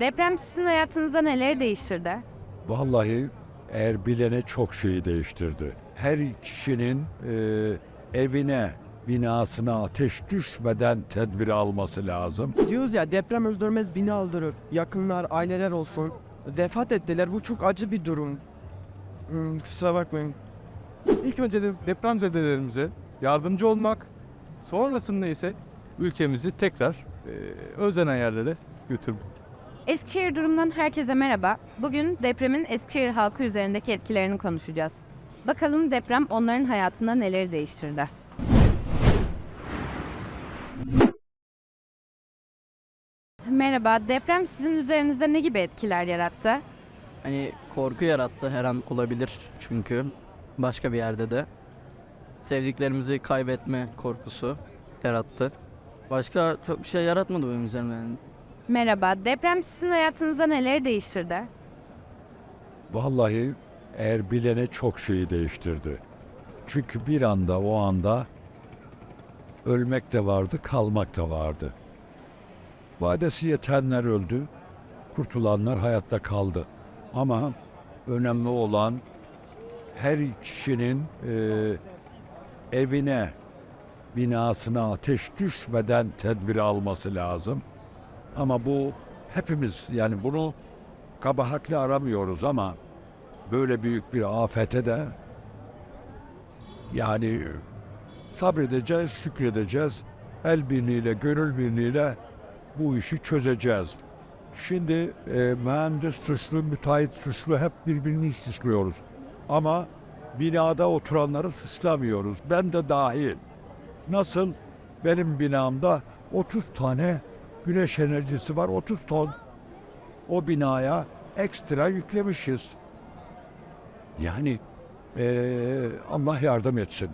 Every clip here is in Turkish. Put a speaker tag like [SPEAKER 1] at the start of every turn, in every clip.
[SPEAKER 1] Deprem sizin hayatınızda neler değiştirdi?
[SPEAKER 2] Vallahi eğer bilene çok şeyi değiştirdi. Her kişinin e, evine, binasına ateş düşmeden tedbiri alması lazım.
[SPEAKER 3] Diyoruz ya deprem öldürmez bina öldürür. Yakınlar, aileler olsun. Vefat ettiler. Bu çok acı bir durum. Hmm, kusura bakmayın.
[SPEAKER 4] İlk önce de depremzedelerimize yardımcı olmak, sonrasında ise ülkemizi tekrar e, özlenen yerlere götürmek.
[SPEAKER 1] Eskişehir Durum'dan herkese merhaba. Bugün depremin Eskişehir halkı üzerindeki etkilerini konuşacağız. Bakalım deprem onların hayatında neleri değiştirdi? Merhaba, deprem sizin üzerinizde ne gibi etkiler yarattı?
[SPEAKER 5] Hani korku yarattı her an olabilir çünkü başka bir yerde de. Sevdiklerimizi kaybetme korkusu yarattı. Başka çok bir şey yaratmadı benim üzerimde yani.
[SPEAKER 1] Merhaba, deprem sizin hayatınızda neleri değiştirdi?
[SPEAKER 2] Vallahi eğer bilene çok şeyi değiştirdi. Çünkü bir anda o anda ölmek de vardı, kalmak da vardı. Vadesi yetenler öldü, kurtulanlar hayatta kaldı. Ama önemli olan her kişinin e, evine, binasına ateş düşmeden tedbiri alması lazım. Ama bu hepimiz yani bunu kabahatli aramıyoruz ama böyle büyük bir afete de yani sabredeceğiz, şükredeceğiz. El birliğiyle, gönül birliğiyle bu işi çözeceğiz. Şimdi e, mühendis suçlu, müteahhit suçlu hep birbirini suçluyoruz. Ama binada oturanları suçlamıyoruz. Ben de dahil. Nasıl benim binamda 30 tane güneş enerjisi var, 30 ton o binaya ekstra yüklemişiz. Yani eee, Allah yardım etsin.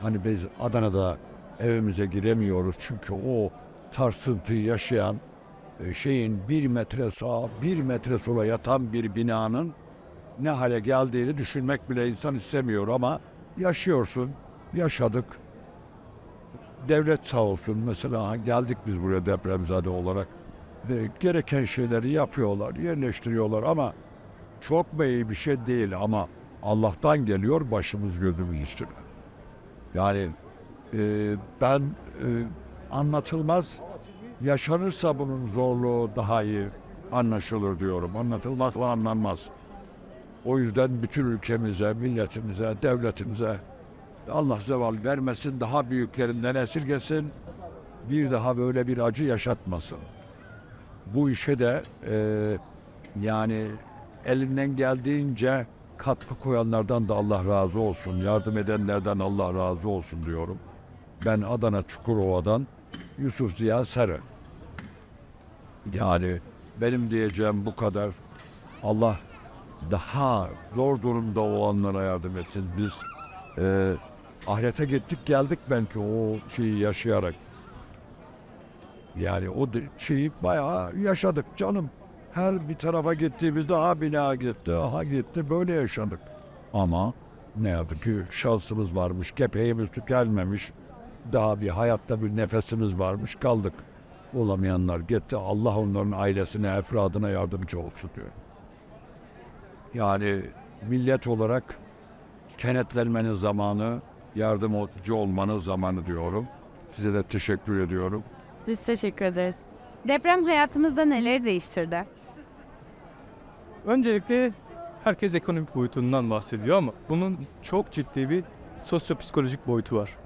[SPEAKER 2] Hani biz Adana'da evimize giremiyoruz çünkü o sarsıntıyı yaşayan e, şeyin bir metre sağa bir metre sola yatan bir binanın ne hale geldiğini düşünmek bile insan istemiyor ama yaşıyorsun, yaşadık. Devlet sağ olsun mesela geldik biz buraya depremzade olarak ve gereken şeyleri yapıyorlar, yerleştiriyorlar ama çok iyi bir şey değil ama Allah'tan geliyor başımız gözümüz üstüne. Yani e, ben e, anlatılmaz yaşanırsa bunun zorluğu daha iyi anlaşılır diyorum. Anlatılmazsa anlanmaz. O yüzden bütün ülkemize, milletimize, devletimize Allah zeval vermesin, daha büyüklerinden esirgesin, bir daha böyle bir acı yaşatmasın. Bu işe de e, yani elinden geldiğince katkı koyanlardan da Allah razı olsun, yardım edenlerden Allah razı olsun diyorum. Ben Adana Çukurova'dan Yusuf Ziya Sarı. Yani benim diyeceğim bu kadar. Allah daha zor durumda olanlara yardım etsin. Biz e, ahirete gittik geldik belki o şeyi yaşayarak. Yani o şeyi bayağı yaşadık canım. Her bir tarafa gittiğimizde ha bina gitti, aha gitti böyle yaşadık. Ama ne yazık ki şansımız varmış, kepeğimiz tükenmemiş. Daha bir hayatta bir nefesimiz varmış kaldık. Olamayanlar gitti. Allah onların ailesine, efradına yardımcı olsun diyor. Yani millet olarak kenetlenmenin zamanı, yardımcı olmanın zamanı diyorum. Size de teşekkür ediyorum.
[SPEAKER 1] Biz teşekkür ederiz. Deprem hayatımızda neleri değiştirdi?
[SPEAKER 4] Öncelikle herkes ekonomik boyutundan bahsediyor ama bunun çok ciddi bir sosyopsikolojik boyutu var.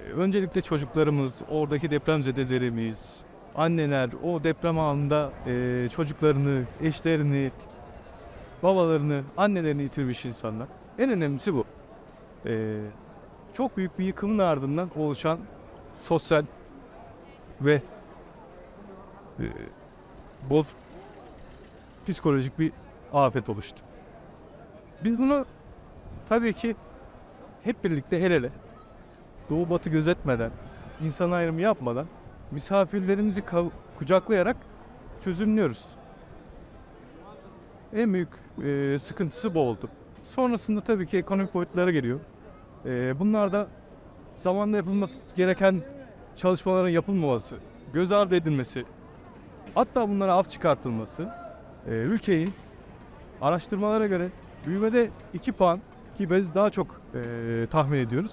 [SPEAKER 4] Ee, Öncelikle çocuklarımız, oradaki depremzedelerimiz, anneler o deprem anında e, çocuklarını, eşlerini, babalarını, annelerini yitirmiş insanlar. En önemlisi bu. Ee, çok büyük bir yıkımın ardından oluşan sosyal ve e, boz psikolojik bir afet oluştu. Biz bunu tabii ki hep birlikte el ele, doğu batı gözetmeden, insan ayrımı yapmadan misafirlerimizi kucaklayarak çözümlüyoruz. En büyük e, sıkıntısı bu oldu. Sonrasında tabii ki ekonomik boyutlara geliyor. E, bunlar da zamanda yapılması gereken çalışmaların yapılmaması, göz ardı edilmesi, Hatta bunlara af çıkartılması e, ülkeyi araştırmalara göre büyümede 2 puan ki biz daha çok e, tahmin ediyoruz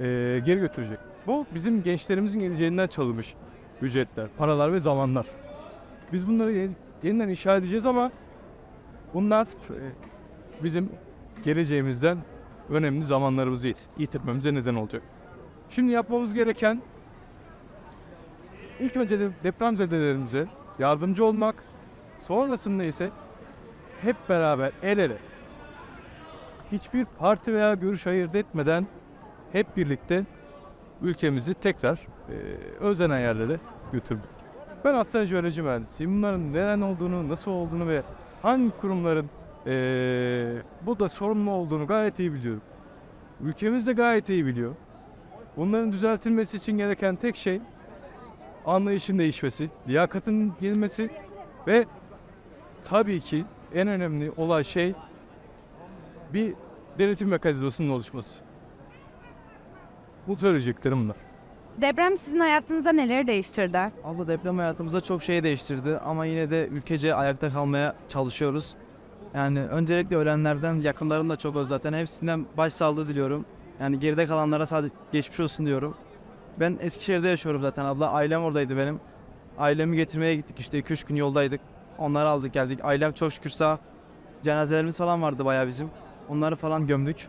[SPEAKER 4] e, geri götürecek. Bu bizim gençlerimizin geleceğinden çalınmış ücretler, paralar ve zamanlar. Biz bunları ye- yeniden inşa edeceğiz ama bunlar bizim geleceğimizden önemli zamanlarımızı yit- yitirmemize neden olacak. Şimdi yapmamız gereken ilk önce de depremzedelerimize yardımcı olmak, sonrasında ise hep beraber el ele hiçbir parti veya görüş ayırt etmeden hep birlikte ülkemizi tekrar e, özenen yerlere götürdük. Ben aslında jeoloji mühendisiyim. Bunların neden olduğunu, nasıl olduğunu ve hangi kurumların e, bu da sorumlu olduğunu gayet iyi biliyorum. Ülkemiz de gayet iyi biliyor. Bunların düzeltilmesi için gereken tek şey anlayışın değişmesi, liyakatın gelmesi ve tabii ki en önemli olay şey bir denetim mekanizmasının oluşması. Bu söyleyeceklerim bunlar.
[SPEAKER 1] Deprem sizin hayatınızda neleri değiştirdi?
[SPEAKER 6] Abla deprem hayatımızda çok şey değiştirdi ama yine de ülkece ayakta kalmaya çalışıyoruz. Yani öncelikle ölenlerden yakınlarım da çok öz zaten. Hepsinden başsağlığı diliyorum. Yani geride kalanlara sadece geçmiş olsun diyorum. Ben Eskişehir'de yaşıyorum zaten abla. Ailem oradaydı benim. Ailemi getirmeye gittik işte 2-3 gün yoldaydık. Onları aldık geldik. Ailem çok şükür sağ. Cenazelerimiz falan vardı bayağı bizim. Onları falan gömdük.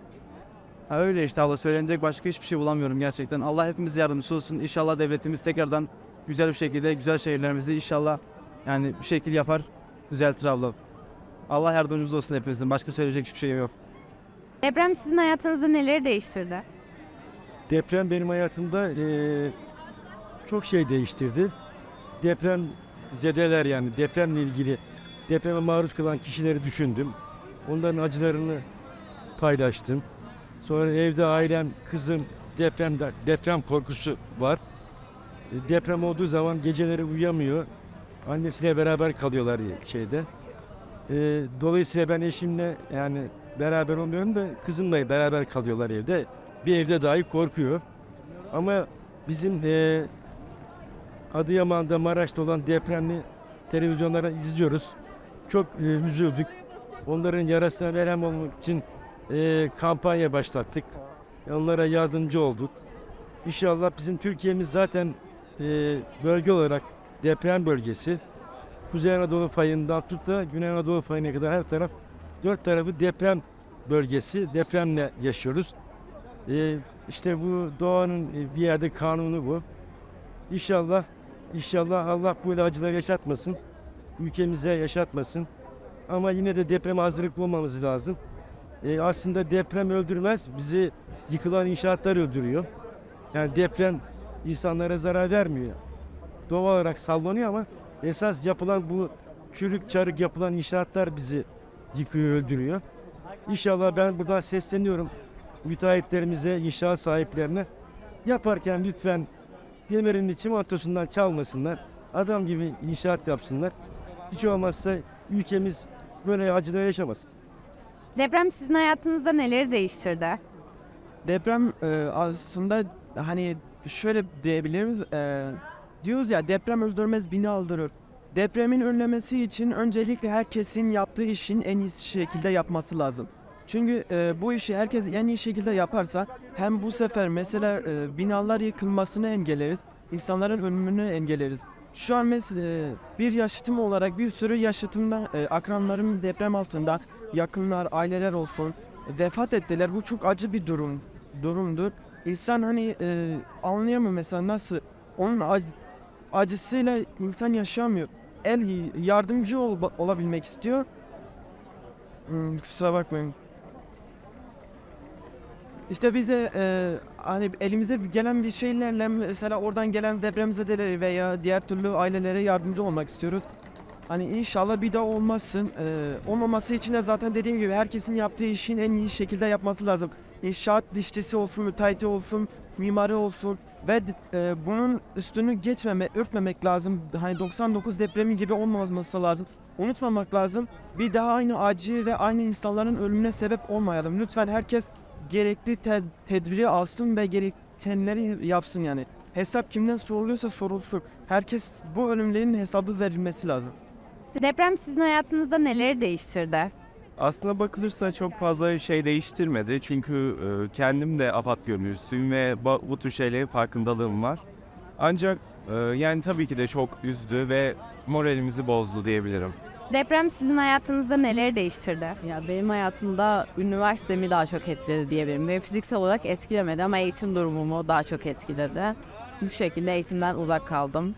[SPEAKER 6] Ha öyle işte abla söylenecek başka hiçbir şey bulamıyorum gerçekten. Allah hepimiz yardımcısı olsun. İnşallah devletimiz tekrardan güzel bir şekilde güzel şehirlerimizi inşallah yani bir şekil yapar düzeltir abla. Allah yardımcımız olsun hepimizin. Başka söyleyecek hiçbir şeyim yok.
[SPEAKER 1] Deprem sizin hayatınızda neleri değiştirdi?
[SPEAKER 7] Deprem benim hayatımda eee, çok şey değiştirdi. Deprem zedeler yani depremle ilgili depreme maruz kalan kişileri düşündüm. Onların acılarını paylaştım. Sonra evde ailem, kızım depremde deprem korkusu var. E, Deprem olduğu zaman geceleri uyuyamıyor. Annesiyle beraber kalıyorlar şeyde. E, dolayısıyla ben eşimle yani beraber olmuyorum da kızımla beraber kalıyorlar evde bir evde dahi korkuyor. Ama bizim eee Adıyaman'da Maraş'ta olan depremli televizyonlara izliyoruz. Çok eee, üzüldük. Onların yarasına merhem olmak için eee, kampanya başlattık. Onlara yardımcı olduk. İnşallah bizim Türkiye'miz zaten eee, bölge olarak deprem bölgesi. Kuzey Anadolu fayından tut da Güney Anadolu fayına kadar her taraf dört tarafı deprem bölgesi. Depremle yaşıyoruz. Ee, işte bu doğanın e, bir yerde kanunu bu. İnşallah, inşallah Allah böyle acılar yaşatmasın. Ülkemize yaşatmasın. Ama yine de depreme hazırlıklı olmamız lazım. Ee, aslında deprem öldürmez, bizi yıkılan inşaatlar öldürüyor. Yani deprem insanlara zarar vermiyor. Doğal olarak sallanıyor ama esas yapılan bu çürük çarık yapılan inşaatlar bizi yıkıyor, öldürüyor. İnşallah ben buradan sesleniyorum müteahhitlerimize, inşaat sahiplerine yaparken lütfen demirin çimentosundan çalmasınlar. Adam gibi inşaat yapsınlar. Hiç olmazsa ülkemiz böyle acılar yaşamasın.
[SPEAKER 1] Deprem sizin hayatınızda neleri değiştirdi?
[SPEAKER 3] Deprem e, aslında hani şöyle diyebiliriz. e, diyoruz ya deprem öldürmez bina öldürür. Depremin önlemesi için öncelikle herkesin yaptığı işin en iyi şekilde yapması lazım. Çünkü e, bu işi herkes en iyi şekilde yaparsa hem bu sefer mesela e, binalar yıkılmasını engelleriz, insanların ölümünü engelleriz. Şu an mesela bir yaşıtım olarak bir sürü yaşıtımda e, akranlarım deprem altında yakınlar, aileler olsun vefat ettiler. Bu çok acı bir durum durumdur. İnsan hani e, anlayamıyor mesela nasıl onun acısıyla insan yaşamıyor. El yardımcı ol, olabilmek istiyor. Hmm, kusura bakmayın. İşte bize e, hani elimize gelen bir şeylerle mesela oradan gelen depremzedelere veya diğer türlü ailelere yardımcı olmak istiyoruz. Hani inşallah bir daha olmasın. E, olmaması için de zaten dediğim gibi herkesin yaptığı işin en iyi şekilde yapması lazım. İnşaat dişçisi olsun, müteahhiti olsun, mimari olsun ve e, bunun üstünü geçmeme, örtmemek lazım. Hani 99 depremi gibi olmaması lazım. Unutmamak lazım. Bir daha aynı acı ve aynı insanların ölümüne sebep olmayalım. Lütfen herkes gerekli te- tedbiri alsın ve gerekenleri yapsın yani. hesap kimden soruluyorsa sorulsun. Herkes bu ölümlerin hesabı verilmesi lazım.
[SPEAKER 1] Deprem sizin hayatınızda neleri değiştirdi?
[SPEAKER 8] Aslına bakılırsa çok fazla şey değiştirmedi. Çünkü e, kendim de afat gönüllüsüyüm ve bu tür şeylerin farkındalığım var. Ancak e, yani tabii ki de çok üzdü ve moralimizi bozdu diyebilirim.
[SPEAKER 1] Deprem sizin hayatınızda neleri değiştirdi?
[SPEAKER 9] Ya benim hayatımda üniversitemi daha çok etkiledi diyebilirim. Benim fiziksel olarak etkilemedi ama eğitim durumumu daha çok etkiledi. Bu şekilde eğitimden uzak kaldım.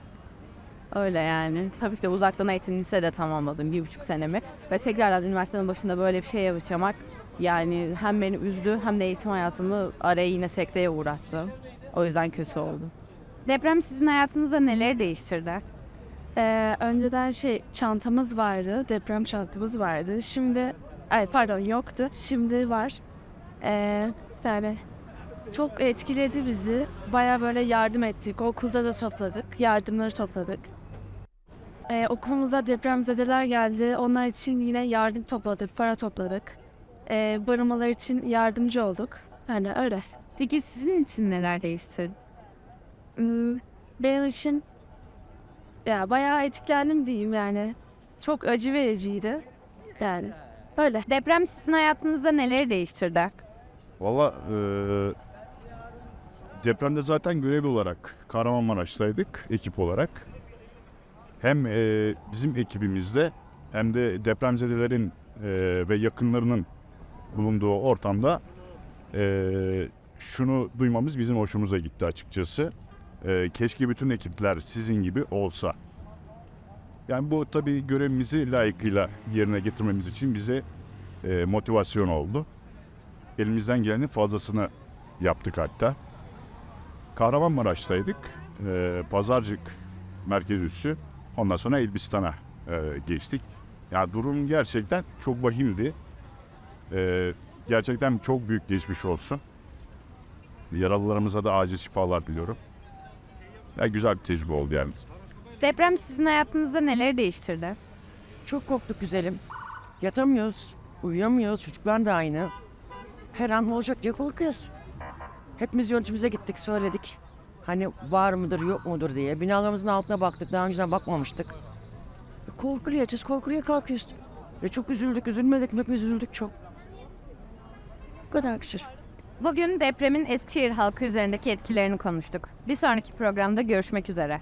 [SPEAKER 9] Öyle yani. Tabii ki de uzaktan eğitim lisede tamamladım bir buçuk senemi. Ve tekrardan üniversitenin başında böyle bir şey yaşamak yani hem beni üzdü hem de eğitim hayatımı araya yine sekteye uğrattı. O yüzden kötü oldu.
[SPEAKER 1] Deprem sizin hayatınızda neleri değiştirdi?
[SPEAKER 10] Ee, önceden şey çantamız vardı, deprem çantamız vardı. Şimdi, ay pardon yoktu. Şimdi var. Ee, yani çok etkiledi bizi. Baya böyle yardım ettik. Okulda da topladık, yardımları topladık. Ee, okulumuza depremzedeler geldi. Onlar için yine yardım topladık, para topladık. Ee, barınmalar için yardımcı olduk. Yani öyle.
[SPEAKER 1] Peki sizin için neler değiştirdi?
[SPEAKER 10] Hmm, Benim için ya bayağı etkilendim diyeyim yani. Çok acı vericiydi. Yani öyle.
[SPEAKER 1] Deprem sizin hayatınızda neleri değiştirdi?
[SPEAKER 11] Valla eee, depremde zaten görevli olarak Kahramanmaraş'taydık ekip olarak. Hem eee, bizim ekibimizde hem de depremzedelerin eee, ve yakınlarının bulunduğu ortamda eee, şunu duymamız bizim hoşumuza gitti açıkçası. Eee, keşke bütün ekipler sizin gibi olsa. Yani bu tabii görevimizi layıkıyla yerine getirmemiz için bize eee, motivasyon oldu. Elimizden gelenin fazlasını yaptık hatta. Kahramanmaraş'taydık. Ee, Pazarcık merkez üssü. Ondan sonra Elbistan'a e, geçtik. Ya durum gerçekten çok vahimdi. Ee, gerçekten çok büyük geçmiş olsun. Yaralılarımıza da acil şifalar diliyorum. Ya güzel bir tecrübe oldu yani.
[SPEAKER 1] Deprem sizin hayatınızda neleri değiştirdi?
[SPEAKER 12] Çok korktuk güzelim. Yatamıyoruz, uyuyamıyoruz. Çocuklar da aynı. Her an ne olacak diye korkuyoruz. Hepimiz yöneticimize gittik, söyledik. Hani var mıdır, yok mudur diye. Binalarımızın altına baktık, daha önceden bakmamıştık. Korkulu yatıyoruz, korkuya kalkıyoruz. Ve çok üzüldük, üzülmedik mi? Üzüldük çok. Bu kadar küçük.
[SPEAKER 1] Bugün depremin Eskişehir halkı üzerindeki etkilerini konuştuk. Bir sonraki programda görüşmek üzere.